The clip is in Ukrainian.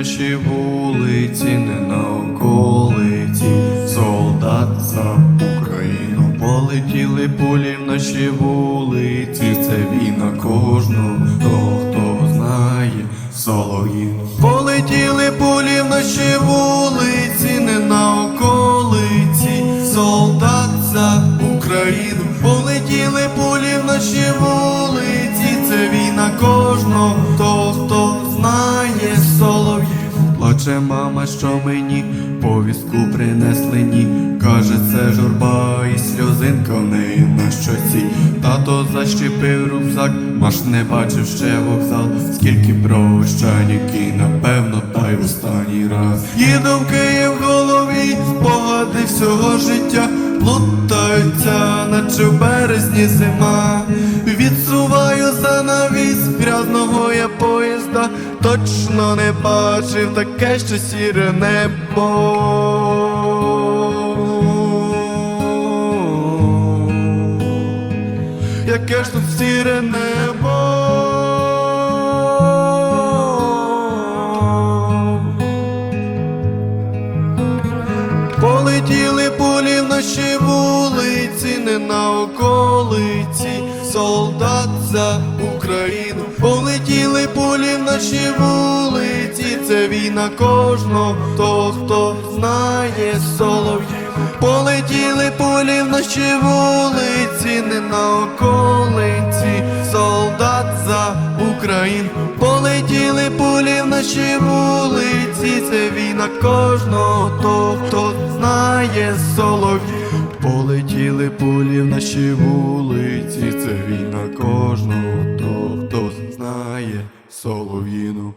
нашій вулиці, не на околиці, солдат за Україну полетіли пулі в нашій вулиці, це війна кожну, хто хто знає Сологін. Полетіли пулі в наші вулиці, не на околиці, солдат за Україну, полетіли пулі в нашій вулиці, це війна кожного. Плаче мама, що мені повістку принесли ні. Каже, це журба і сльозинка в неї на щоці. Тато защепив рюкзак, маш не бачив ще вокзал. Скільки прощань, який, напевно, та й в останній раз. Їду в Київ в голові, спогади всього життя. Плутаються, наче в березні зима. Занавіс грязного я поїзда, точно не бачив таке ще сіре небо. Яке ж тут сіре небо. Полетіли пулі в наші вулиці, не на околиці, солдат за Україну. Полетіли пулі в наші вулиці, це війна кожного, хто хто знає солов'їн. Полетіли пулі в наші вулиці, не на околиці, солдат за Україну. Полетіли пулі в наші вулиці, це війна кожного, хто хто знає солов'їн. Полетіли пулі в наші вулиці, це війна кожного, хто хто знає солов'їну.